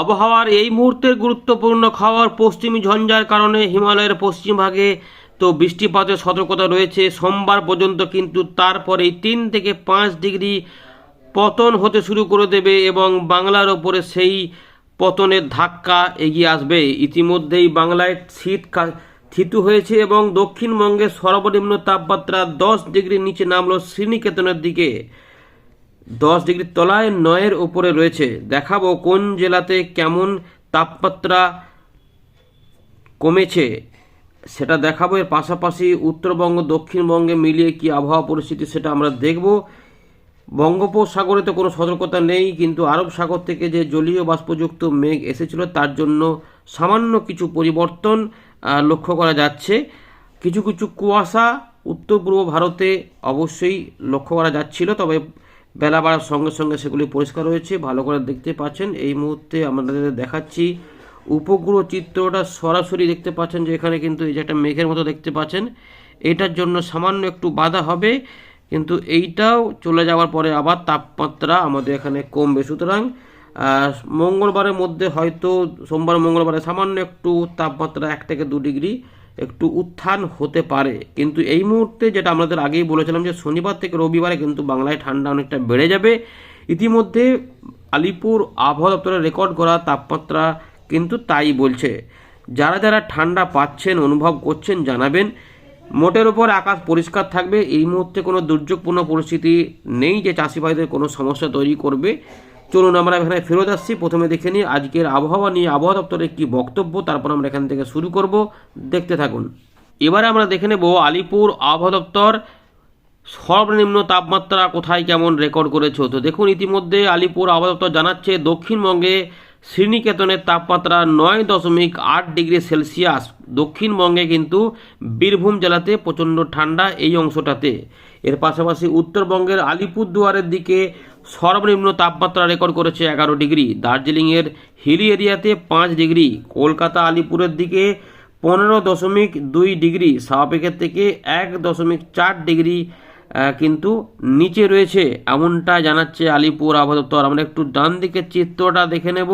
আবহাওয়ার এই মুহূর্তের গুরুত্বপূর্ণ খবর পশ্চিমী ঝঞ্ঝার কারণে হিমালয়ের পশ্চিম ভাগে তো বৃষ্টিপাতের সতর্কতা রয়েছে। সোমবার পর্যন্ত কিন্তু তারপরেই তিন থেকে পাঁচ ডিগ্রি পতন হতে শুরু করে দেবে এবং বাংলার ওপরে সেই পতনের ধাক্কা এগিয়ে আসবে। ইতিমধ্যেই বাংলায় শীত থিতু হয়েছে এবং দক্ষিণবঙ্গের সর্বনিম্ন তাপমাত্রা দশ ডিগ্রি নিচে নামলো শ্রীনিকেতনের দিকে। দশ ডিগ্রির তলায় নয়ের উপরে রয়েছে। দেখাবো কোন জেলাতে কেমন তাপমাত্রা কমেছে। সেটা দেখাবো। এর পাশাপাশি উত্তরবঙ্গ, দক্ষিণবঙ্গে মিলিয়ে কি আবহাওয়া পরিস্থিতি সেটা আমরা দেখব। বঙ্গোপসাগরে তো কোনো সতর্কতা নেই, কিন্তু আরব সাগর থেকে যে জলীয় বাষ্পযুক্ত মেঘ এসেছিল, তার জন্য সামান্য কিছু পরিবর্তন লক্ষ্য করা যাচ্ছে। কিছু কিছু কুয়াশা উত্তর পূর্ব ভারতে অবশ্যই লক্ষ্য করা যাচ্ছিল, তবে বেলা বাড়ার সঙ্গে সঙ্গে সেগুলি পরিষ্কার হয়েছে ভালো করে দেখতে পাচ্ছেন, এই মুহূর্তে আমাদের দেখাচ্ছি উপগ্রহ চিত্রটা সরাসরি দেখতে পাচ্ছেন যে এখানে কিন্তু এই যে একটা মেঘের মতো দেখতে পাচ্ছেন। এটার জন্য সামান্য একটু বাধা হবে, কিন্তু এইটাও চলে যাওয়ার পরে আবার তাপমাত্রা আমাদের এখানে কমবে। সুতরাং মঙ্গলবারের মধ্যে হয়তো সোমবার, মঙ্গলবারে সামান্য একটু তাপমাত্রা এক থেকে দু ডিগ্রি একটু উত্থান হতে পারে। কিন্তু এই মুহূর্তে যেটা আমাদের আগেই বলেছিলাম যে শনিবার থেকে রবিবারে কিন্তু বাংলায় ঠান্ডা অনেকটা বেড়ে যাবে। ইতিমধ্যে আলিপুর আবহাওয়া দপ্তরের রেকর্ড করা তাপমাত্রা কিন্তু তাই বলছে। যারা যারা ঠান্ডা পাচ্ছেন, অনুভব করছেন, জানাবেন। মোটের ওপর আকাশ পরিষ্কার থাকবে। এই মুহূর্তে কোনো দুর্যোগপূর্ণ পরিস্থিতি নেই যে চাষি ভাইদের কোনো সমস্যা তৈরি করবে। চলুন আমরা এখানে ফেরত আসছি। প্রথমে দেখে নিই আজকের আবহাওয়া নিয়ে, আবহাওয়া দপ্তরের কি বক্তব্য, তারপর আমরা এখান থেকে শুরু করব। দেখতে থাকুন। এবারে আমরা দেখে নেব আলিপুর আবহাওয়া দপ্তর, সর্বনিম্ন তাপমাত্রা কোথায় কেমন রেকর্ড করেছে? তো দেখুন, ইতিমধ্যে আলিপুর আবহাওয়া দপ্তর জানাচ্ছে, দক্ষিণবঙ্গে শ্রীনিকেতনের তাপমাত্রা নয় দশমিক আট ডিগ্রি সেলসিয়াস। দক্ষিণবঙ্গে কিন্তু বীরভূম জেলাতে প্রচণ্ড ঠান্ডা এই অংশটাতে। এর পাশাপাশি উত্তরবঙ্গের আলিপুরদুয়ারের দিকে সর্বনিম্ন তাপমাত্রা রেকর্ড করেছে এগারো ডিগ্রি। দার্জিলিংয়ের হিলি এরিয়াতে পাঁচ ডিগ্রি, কলকাতা আলিপুরের দিকে পনেরো দশমিক দুই ডিগ্রি, স্বাভাবিকের থেকে এক দশমিক চার ডিগ্রি কিন্তু নিচে রয়েছে এমনটা জানাচ্ছে আলিপুর আবহাওয়া দপ্তর। আমরা একটু ডান দিকের চিত্রটা দেখে নেব।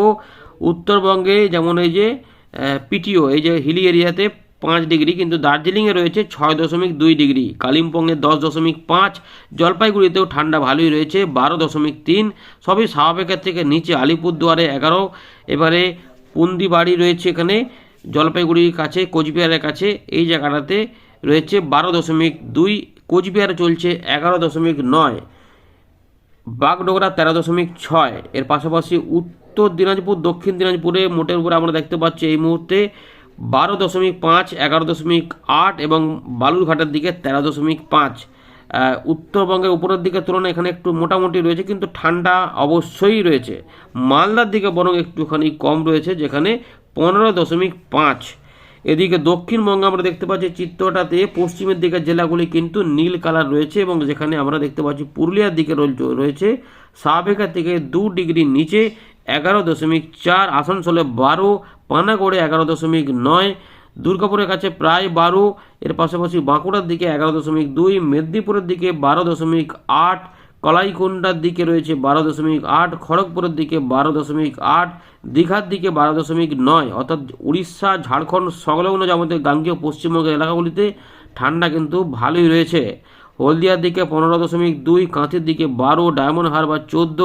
উত্তরবঙ্গে যেমন এই যে পিটিও, এই যে হিলি এরিয়াতে পাঁচ ডিগ্রি, কিন্তু দার্জিলিংয়ে রয়েছে ছয় দশমিক দুই ডিগ্রি, কালিম্পংয়ে দশ দশমিক পাঁচ, জলপাইগুড়িতেও ঠান্ডা ভালোই রয়েছে বারো দশমিক তিন, সবই স্বাভাবিকের থেকে নিচে, আলিপুরদুয়ারে এগারো, এবারে পুন্দিবাড়ি রয়েছে এখানে, জলপাইগুড়ির কাছে, কোচবিহারের কাছে, এই জায়গাটাতে রয়েছে বারো দশমিক দুই, কোচবিহারে চলছে এগারো দশমিক নয়, বাগডোগরা তেরো দশমিক ছয়, এর পাশাপাশি উত্তর দিনাজপুর, দক্ষিণ দিনাজপুরে মোটের উপরে আমরা দেখতে পাচ্ছি এই মুহূর্তে বারো দশমিক পাঁচ, এগারো দশমিক আট এবং বালুরঘাটের দিকে তেরো দশমিক পাঁচ। উত্তরবঙ্গের উপরের দিকে তুলনায় এখানে একটু মোটামুটি রয়েছে, কিন্তু ঠান্ডা অবশ্যই রয়েছে। মালদার দিকে বরং একটুখানি কম রয়েছে, যেখানে পনেরো দশমিক পাঁচ। এদিকে দক্ষিণবঙ্গে আমরা দেখতে পাচ্ছি চিত্রটাতে পশ্চিমের দিকের জেলাগুলি কিন্তু নীল কালার রয়েছে এবং যেখানে আমরা দেখতে পাচ্ছি পুরুলিয়ার দিকে রয়েছে- সাবেকার থেকে দু ডিগ্রি নিচে এগারো দশমিক চার, আসানসোলে বারো পানাগড়ে এগারো দশমিক নয়, দুর্গাপুরের কাছে প্রায় বারো, এর পাশাপাশি বাঁকুড়ার দিকে এগারো দশমিক দুই, মেদিনীপুরের দিকে বারো দশমিক আট কলাইকুণ্ডার দিকে রয়েছে বারো দশমিক আট, খড়গপুরের দিকে বারো দশমিক আট, দীঘার দিকে বারো দশমিক নয়। অর্থাৎ উড়িষ্যা, ঝাড়খণ্ড সংলগ্ন যাবতীয় গাঙ্গীয় পশ্চিমবঙ্গের এলাকাগুলিতে ঠান্ডা কিন্তু ভালোই রয়েছে। হলদিয়ার দিকে পনেরো দশমিক দুই, কাঁথির দিকে বারো, ডায়মন্ড হারবার চোদ্দ,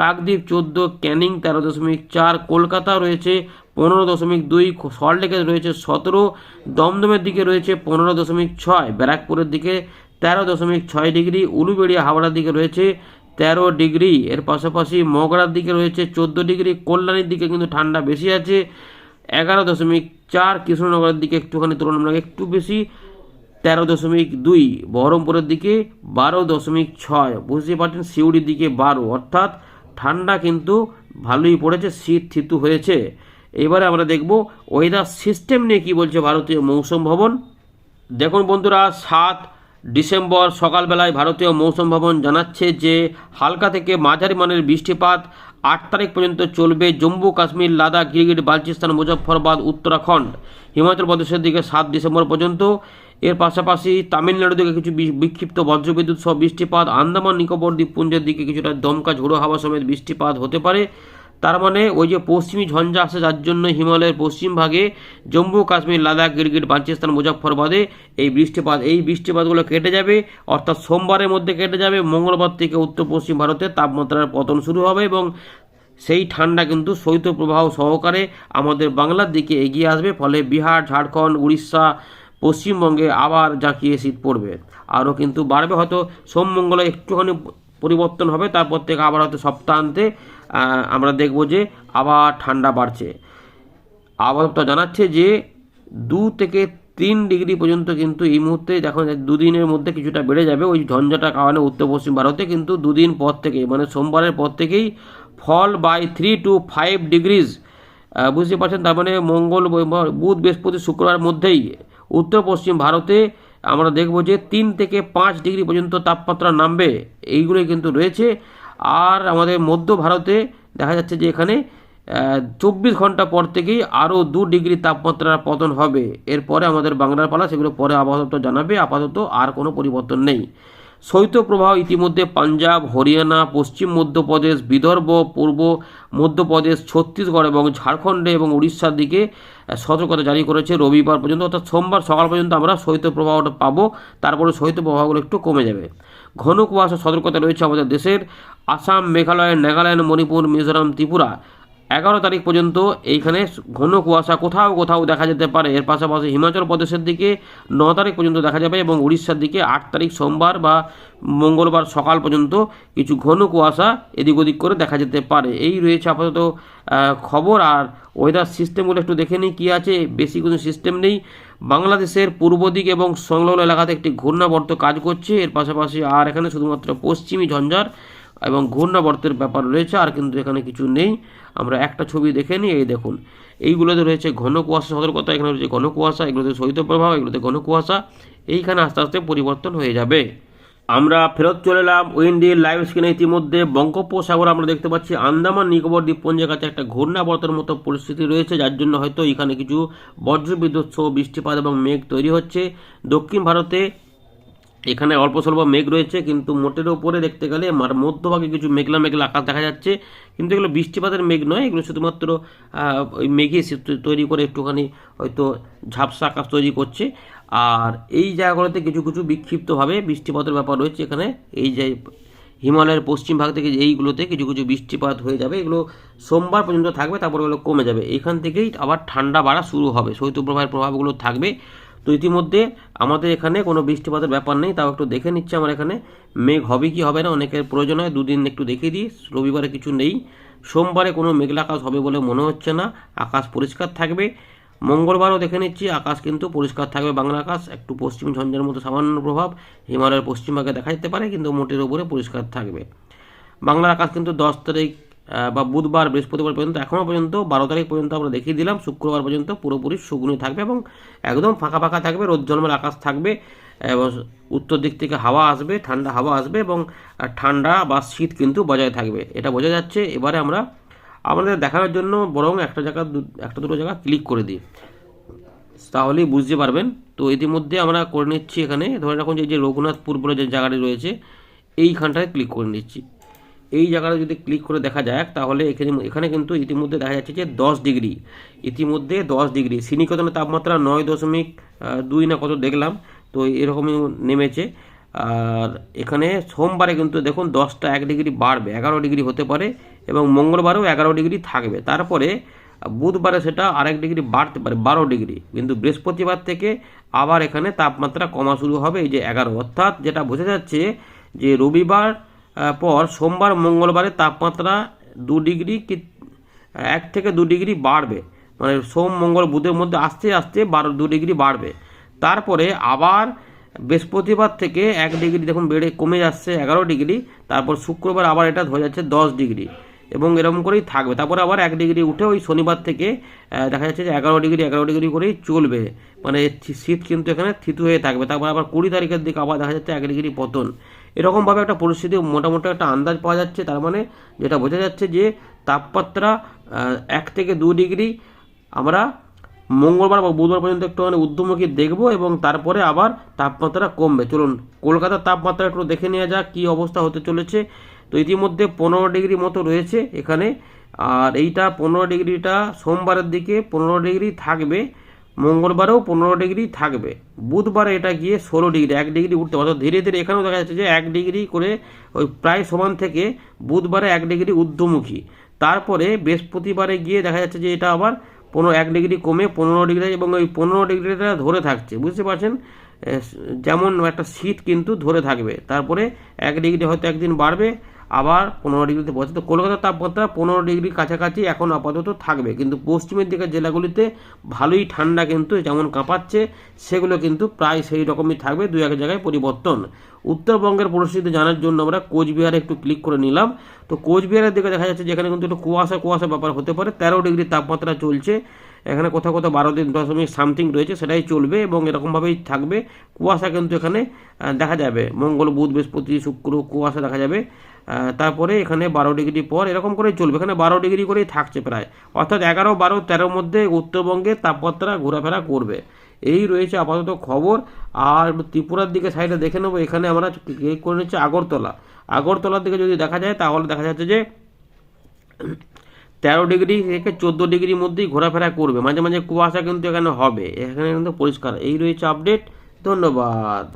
কাকদ্বীপ চোদ্দ, ক্যানিং তেরো দশমিক চার কলকাতা রয়েছে পনেরো দশমিক দুই সল্টলেকে রয়েছে সতেরো, দমদমের দিকে রয়েছে পনেরো দশমিক ছয়, ব্যারাকপুরের দিকে তেরো দশমিক ছয় ডিগ্রি, উলুবেড়িয়া হাওড়ার দিকে রয়েছে তেরো ডিগ্রি। এর পাশাপাশি মগরার দিকে রয়েছে চোদ্দ ডিগ্রি, কল্যাণীর দিকে কিন্তু ঠান্ডা বেশি আছে। এগারো দশমিক চার কৃষ্ণনগরের দিকে একটুখানি তুলনামূলক একটু বেশি, তেরো দশমিক দুই বহরমপুরের দিকে বারো দশমিক ছয় বুঝতে পারছেন সিউড়ির দিকে বারো। অর্থাৎ ঠান্ডা কিন্তু ভালোই পড়েছে, শীত থিতু হয়েছে। এবারে আমরা দেখব ওয়েদার সিস্টেম নিয়ে কি বলছে ভারতীয় মৌসুম ভবন। দেখুন বন্ধুরা, সাত ডিসেম্বর সকালবেলায় ভারতীয় মৌসুম ভবন জানাচ্ছে যে হালকা থেকে মাঝারি মানের বৃষ্টিপাত আট তারিখ পর্যন্ত চলবে। জম্মু, কাশ্মীর, লাদাখ, গিরগিট, বালচিস্তান, মুজফ্ফরবাদ, উত্তরাখণ্ড, হিমাচল প্রদেশের দিকে সাত ডিসেম্বর পর্যন্ত। এর পাশাপাশি তামিলনাড়ু দিকে কিছু বিক্ষিপ্ত বজ্রবিদ্যুৎ সহ বৃষ্টিপাত। আন্দামান, নিকোবর, দ্বীপপুঞ্জের দিকে কিছুটা দমকা ঝোড়ো হাওয়া সমেত বৃষ্টিপাত হতে পারে। তার মানে ওই যে পশ্চিমী ঝঞ্ঝা আসে যার জন্য হিমালয়ের পশ্চিম ভাগে জম্মু কাশ্মীর, লাদাখ, গিরগিট, বাঞ্চিস্তান, মুজফ্ফরবাদে এই বৃষ্টিপাত, এই বৃষ্টিপাতগুলো কেটে যাবে। অর্থাৎ সোমবারের মধ্যে কেটে যাবে। মঙ্গলবার থেকে উত্তর পশ্চিম ভারতে তাপমাত্রার পতন শুরু হবে এবং সেই ঠান্ডা কিন্তু শৈত্যপ্রবাহ সহকারে আমাদের বাংলার দিকে এগিয়ে আসবে। ফলে বিহার, ঝাড়খণ্ড, উড়িষ্যা, পশ্চিমবঙ্গে আবার জাঁকিয়ে শীত পড়বে। আরও কিন্তু বাড়বে হয়তো। সোম মঙ্গলে একটুখানি পরিবর্তন হবে। তারপর থেকে আবার হয়তো সপ্তাহান্তে আমরা দেখব যে আবার ঠান্ডা বাড়ছে। আবহাওয়া জানাচ্ছে যে দু থেকে তিন ডিগ্রি পর্যন্ত কিন্তু এই মুহূর্তে দেখো দুদিনের মধ্যে কিছুটা বেড়ে যাবে। ওই ঝঞ্ঝাটার কারণে উত্তর পশ্চিম ভারতে কিন্তু দুদিন পর থেকে মানে সোমবারের পর থেকেই fall by three to five degrees বুঝতে পারছেন? তার মানে মঙ্গল বুধ, বৃহস্পতি শুক্রবার মধ্যেই উত্তর পশ্চিম ভারতে আমরা দেখব যে তিন থেকে পাঁচ ডিগ্রি পর্যন্ত তাপমাত্রা নামবে। এইগুলোই কিন্তু রয়েছে। আর আমাদের মধ্য ভারতে দেখা যাচ্ছে যে এখানে চব্বিশ ঘণ্টা পর থেকেই আরও দু ডিগ্রি তাপমাত্রার পতন হবে। এরপরে আমাদের বাংলার পালা, সেগুলো পরে দপ্তর জানাবে। আপাতত আর কোনো পরিবর্তন নেই। শৈত্যপ্রবাহ ইতিমধ্যে পাঞ্জাব, হরিয়ানা, পশ্চিম মধ্যপ্রদেশ, বিদর্ভ, পূর্ব মধ্যপ্রদেশ, ছত্তিশগড় এবং ঝাড়খণ্ডে এবং উড়িষ্যার দিকে সতর্কতা জারি করেছে রবিবার পর্যন্ত। অর্থাৎ সোমবার সকাল পর্যন্ত আমরা শৈত্যপ্রবাহটা পাবো। তারপরে শৈত্যপ্রবাহগুলো একটু কমে যাবে। ঘন কুয়াশা সতর্কতা রয়েছে আমাদের দেশের। আসাম মেঘালয় নাগাল্যান্ড মণিপুর মিজোরাম ত্রিপুরা। এগারো তারিখ পর্যন্ত এইখানে ঘন কুয়াশা কোথাও কোথাও দেখা যেতে পারে। এর পাশাপাশি হিমাচল প্রদেশের দিকে ন তারিখ পর্যন্ত দেখা যাবে এবং উড়িষ্যার দিকে আট তারিখ সোমবার বা মঙ্গলবার সকাল পর্যন্ত কিছু ঘন কুয়াশা এদিক ওদিক করে দেখা যেতে পারে। এই রয়েছে আপাতত খবর। আর ওয়েদার সিস্টেমগুলো একটু দেখে নিই, কী আছে? বেশি কোনো সিস্টেম নেই। বাংলাদেশের পূর্ব দিক এবং সংলগ্ন এলাকাতে একটি ঘূর্ণাবর্ত কাজ করছে। এর পাশাপাশি আর এখানে শুধুমাত্র পশ্চিমী ঝঞ্ঝার এবং ঘূর্ণাবর্তের ব্যাপার রয়েছে, আর কিন্তু এখানে কিছু নেই। আমরা একটা ছবি দেখে নিই, এই দেখুন। এইগুলোতে রয়েছে ঘন কুয়াশা, সতর্কতা, এখানে রয়েছে ঘন কুয়াশা, এগুলোতে শৈত্যপ্রবাহ এগুলোতে ঘন কুয়াশা। এইখানে আস্তে আস্তে পরিবর্তন হয়ে যাবে। আমরা ফেরত চলে এলাম উইন্ডির লাইভ স্ক্রিনে ইতিমধ্যে। বঙ্গোপসাগর আমরা দেখতে পাচ্ছি আন্দামান, নিকোবর, দ্বীপপুঞ্জের কাছে একটা ঘূর্ণাবর্তের মতো পরিস্থিতি রয়েছে, যার জন্য হয়তো এখানে কিছু বজ্রবিদ্যুৎ সহ বৃষ্টিপাত এবং মেঘ তৈরি হচ্ছে। দক্ষিণ ভারতে এখানে অল্প স্বল্প মেঘ রয়েছে, কিন্তু মোটের ওপরে দেখতে গেলে মার মধ্যভাগে কিছু মেঘলা মেঘলা আকাশ দেখা যাচ্ছে। কিন্তু এগুলো বৃষ্টিপাতের মেঘ নয়, এগুলো শুধুমাত্র ওই মেঘে তৈরি করে একটুখানি হয়তো ঝাপসা আকাশ তৈরি করছে। আর এই জায়গাগুলোতে কিছু কিছু বিক্ষিপ্তভাবে বৃষ্টিপাতের ব্যাপার রয়েছে। এখানে এই যে হিমালয়ের পশ্চিম ভাগ থেকে এইগুলোতে কিছু কিছু বৃষ্টিপাত হয়ে যাবে। এগুলো সোমবার পর্যন্ত থাকবে, তারপর এগুলো কমে যাবে। এখান থেকেই আবার ঠান্ডা বাড়া শুরু হবে। শৈত্যপ্রবাহের প্রভাবগুলো থাকবে। তো ইতিমধ্যে আমাদের এখানে কোনো বৃষ্টিপাতের ব্যাপার নেই, তাও একটু দেখে নিচ্ছে আমার এখানে। মেঘ হবে কি হবে না, অনেকের প্রয়োজন হয়, দুদিন একটু দেখিয়ে দিই, রবিবারে কিছু নেই। সোমবারে কোনো মেঘলা আকাশ হবে বলে মনে হচ্ছে না, আকাশ পরিষ্কার থাকবে। মঙ্গলবারও দেখে নিচ্ছি, আকাশ কিন্তু পরিষ্কার থাকবে, বাংলা আকাশ, একটু পশ্চিম ঝঞ্ঝার মতো সামান্য প্রভাব, হিমালয়ের পশ্চিমভাগে দেখা যেতে পারে, কিন্তু মোটের উপরে পরিষ্কার থাকবে। বাংলার আকাশ কিন্তু দশ তারিখ বা বুধবার, বৃহস্পতিবার পর্যন্ত, এখনও পর্যন্ত, বারো তারিখ পর্যন্ত আমরা দেখিয়ে দিলাম, শুক্রবার পর্যন্ত পুরোপুরি শুকনো থাকবে এবং একদম ফাঁকা ফাঁকা থাকবে, রোদ জন্মের আকাশ থাকবে, এবং উত্তর দিক থেকে হাওয়া আসবে, ঠান্ডা হাওয়া আসবে এবং ঠান্ডা বা শীত কিন্তু বজায় থাকবে। এটা বোঝা যাচ্ছে। এবারে আমরা আমাদের দেখানোর জন্য বরং একটা জায়গা একটা দুটো জায়গা ক্লিক করে দিই। তাহলেই বুঝতে পারবেন। তো ইতিমধ্যে আমরা করে নিচ্ছি এখানে। ধরে রাখুন যে যে রঘুনাথপুর বলে যে জায়গাটি রয়েছে, এইখানটায় ক্লিক করে নিচ্ছি। এই জায়গাটা যদি ক্লিক করে দেখা যায় তাহলে এখানে এখানে কিন্তু ইতিমধ্যে দেখা যাচ্ছে যে দশ ডিগ্রি। ইতিমধ্যে দশ ডিগ্রি। সিনিকতনের তাপমাত্রা নয় দশমিক দুই না কত দেখলাম, তো এরকমই নেমেছে। আর এখানে সোমবারে কিন্তু দেখুন দশটা এক ডিগ্রি বাড়বে, এগারো ডিগ্রি হতে পারে এবং মঙ্গলবারেও এগারো ডিগ্রি থাকবে। তারপরে বুধবারে সেটা আরেক ডিগ্রি বাড়তে পারে, বারো ডিগ্রি। কিন্তু বৃহস্পতিবার থেকে আবার এখানে তাপমাত্রা কমা শুরু হবে, এই যে এগারো। অর্থাৎ যেটা বোঝা যাচ্ছে যে রবিবার পর সোমবার মঙ্গলবারে তাপমাত্রা দু ডিগ্রি কি এক থেকে দু ডিগ্রি বাড়বে। মানে সোম, মঙ্গল, বুধের মধ্যে আস্তে আস্তে বারো, দু ডিগ্রি বাড়বে। তারপরে আবার বৃহস্পতিবার থেকে এক ডিগ্রি দেখুন বেড়ে কমে যাচ্ছে এগারো ডিগ্রি, তারপর শুক্রবার আবার এটা হয়ে যাচ্ছে দশ ডিগ্রি এবং এরকম করেই থাকবে। তারপরে আবার এক ডিগ্রি উঠে ওই শনিবার থেকে দেখা যাচ্ছে যে এগারো ডিগ্রি এগারো ডিগ্রি করেই চলবে। মানে শীত কিন্তু এখানে থিতু হয়ে থাকবে। তারপর আবার কুড়ি তারিখের দিকে আবার দেখা যাচ্ছে এক ডিগ্রি পতন। এরকমভাবে একটা পরিস্থিতি মোটামুটি একটা আন্দাজ পাওয়া যাচ্ছে। তার মানে যেটা বোঝা যাচ্ছে যে তাপমাত্রা এক থেকে দু ডিগ্রি আমরা মঙ্গলবার বা বুধবার পর্যন্ত একটুখানি ঊর্ধ্বমুখী দেখব এবং তারপরে আবার তাপমাত্রা কমবে। চলুন, কলকাতার তাপমাত্রা একটু দেখে নেওয়া যাক কী অবস্থা হতে চলেছে। তো ইতিমধ্যে পনেরো ডিগ্রি মতো রয়েছে এখানে, আর এইটা পনেরো ডিগ্রিটা সোমবারের দিকে পনেরো ডিগ্রি থাকবে। মঙ্গলবারেও পনেরো ডিগ্রি থাকবে। বুধবারে এটা গিয়ে ষোলো ডিগ্রি, এক ডিগ্রি উঠতে অর্থাৎ ধীরে ধীরে এখানেও দেখা যাচ্ছে যে এক ডিগ্রি করে ওই প্রায় সমান থেকে বুধবারে এক ডিগ্রি ঊর্ধ্বমুখী। তারপরে বৃহস্পতিবারে গিয়ে দেখা যাচ্ছে যে এটা আবার পনেরো, এক ডিগ্রি কমে পনেরো ডিগ্রি এবং ওই পনেরো ডিগ্রিটা ধরে থাকছে। বুঝতে পারছেন? যেমন একটা শীত কিন্তু ধরে থাকবে। তারপরে এক ডিগ্রি হয়তো একদিন বাড়বে আবার পনেরো ডিগ্রিতে পৌঁছে তো কলকাতার তাপমাত্রা পনেরো ডিগ্রির কাছাকাছি এখন আপাতত থাকবে। কিন্তু পশ্চিমের দিকের জেলাগুলিতে ভালোই ঠান্ডা কিন্তু যেমন কাঁপাচ্ছে, সেগুলো কিন্তু প্রায় সেই রকমই থাকবে, দু এক জায়গায় পরিবর্তন। উত্তরবঙ্গের পরিস্থিতি জানার জন্য আমরা কোচবিহারে একটু ক্লিক করে নিলাম। তো কোচবিহারের দিকে দেখা যাচ্ছে যেখানে কিন্তু একটু কুয়াশা কুয়াশা ব্যাপার হতে পারে, তেরো ডিগ্রি তাপমাত্রা চলছে। এখানে কোথাও কোথাও বারো দিন দশমিক সামথিং রয়েছে, সেটাই চলবে এবং এরকমভাবেই থাকবে। কুয়াশা কিন্তু এখানে দেখা যাবে। মঙ্গল, বুধ, বৃহস্পতি, শুক্র, কুয়াশা দেখা যাবে। তারপরে এখানে বারো ডিগ্রি পর এরকম করেই চলবে। এখানে বারো ডিগ্রি করেই থাকছে প্রায়। অর্থাৎ এগারো, বারো, তেরোর মধ্যে উত্তরবঙ্গে তাপমাত্রা ঘোরাফেরা করবে। এই রয়েছে আপাতত খবর। আর ত্রিপুরার দিকে সাইডে দেখে নেব। এখানে আমরা করে নিচ্ছি আগরতলা। আগরতলার দিকে যদি দেখা যায়, তাহলে দেখা যাচ্ছে যে তেরো ডিগ্রি থেকে চোদ্দ ডিগ্রির মধ্যেই ঘোরাফেরা করবে। মাঝে মাঝে কুয়াশা কিন্তু এখানে হবে। এখানে কিন্তু পরিষ্কার। এই রয়েছে আপডেট ধন্যবাদ।